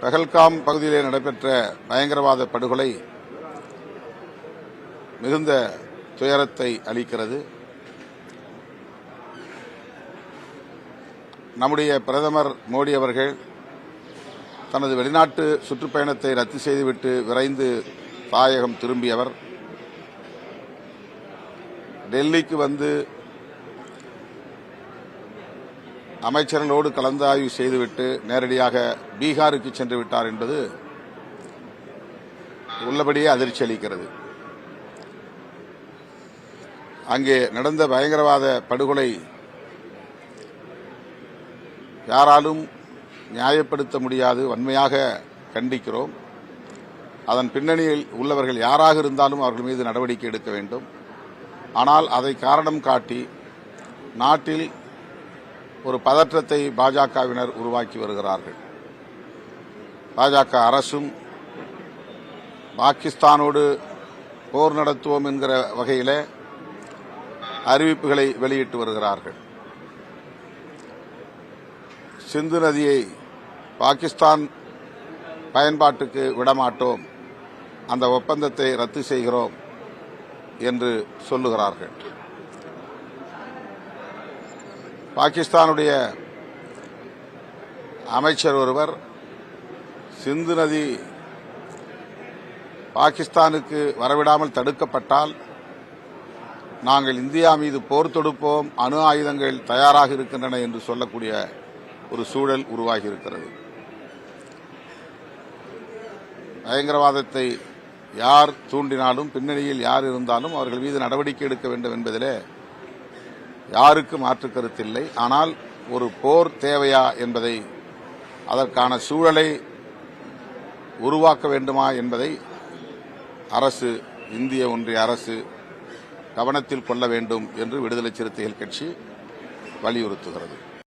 பெஹல்காம் பகுதியிலே நடைபெற்ற பயங்கரவாத படுகொலை மிகுந்த துயரத்தை அளிக்கிறது. நம்முடைய பிரதமர் மோடி அவர்கள் தனது வெளிநாட்டு சுற்றுப்பயணத்தை ரத்து செய்துவிட்டு விரைந்து தாயகம் திரும்பியவர். டெல்லிக்கு வந்து அமைச்சர்களோடு கலந்தாய்வு செய்துவிட்டு நேரடியாக பீகாருக்கு சென்று விட்டார் என்பது உள்ளபடியே அதிர்ச்சி அளிக்கிறது. அங்கே நடந்த பயங்கரவாத படுகொலை யாராலும் நியாயப்படுத்த முடியாது வன்மையாக கண்டிக்கிறோம். அதன் பின்னணியில் உள்ளவர்கள் யாராக இருந்தாலும் அவர்கள் மீது நடவடிக்கை எடுக்க வேண்டும். ஆனால் அதை காரணம் காட்டி நாட்டில் ஒரு பதற்றத்தை பாஜகவினர் உருவாக்கி வருகிறார்கள். பாஜக அரசும் பாகிஸ்தானோடு போர் நடத்துவோம் என்கிற வகையில் அறிவிப்புகளை வெளியிட்டு வருகிறார்கள். சிந்து நதியை பாகிஸ்தான் பயன்பாட்டுக்கு விடமாட்டோம். அந்த ஒப்பந்தத்தை ரத்து செய்கிறோம் என்று சொல்லுகிறார்கள். பாகிஸ்தானுடைய அமைச்சர் ஒருவர் சிந்து நதி பாகிஸ்தானுக்கு வரவிடாமல் தடுக்கப்பட்டால் நாங்கள் இந்தியா மீது போர் தொடுப்போம் அணு ஆயுதங்கள் தயாராக இருக்கின்றன என்று சொல்லக்கூடிய ஒரு சூழல் உருவாகி இருக்கிறது பயங்கரவாதத்தை யார் தூண்டினாலும் பின்னணியில் யார் இருந்தாலும் அவர்கள் மீது நடவடிக்கை எடுக்க வேண்டும் என்பதிலே யாருக்கு மாற்று கருத்தில்லை ஆனால் ஒரு போர் தேவையா என்பதை அதற்கான சூழலை உருவாக்க வேண்டுமா என்பதை அரசு இந்திய ஒன்றிய அரசு கவனத்தில் கொள்ள வேண்டும் என்று விடுதலை சிறுத்தைகள் கட்சி வலியுறுத்துகிறது.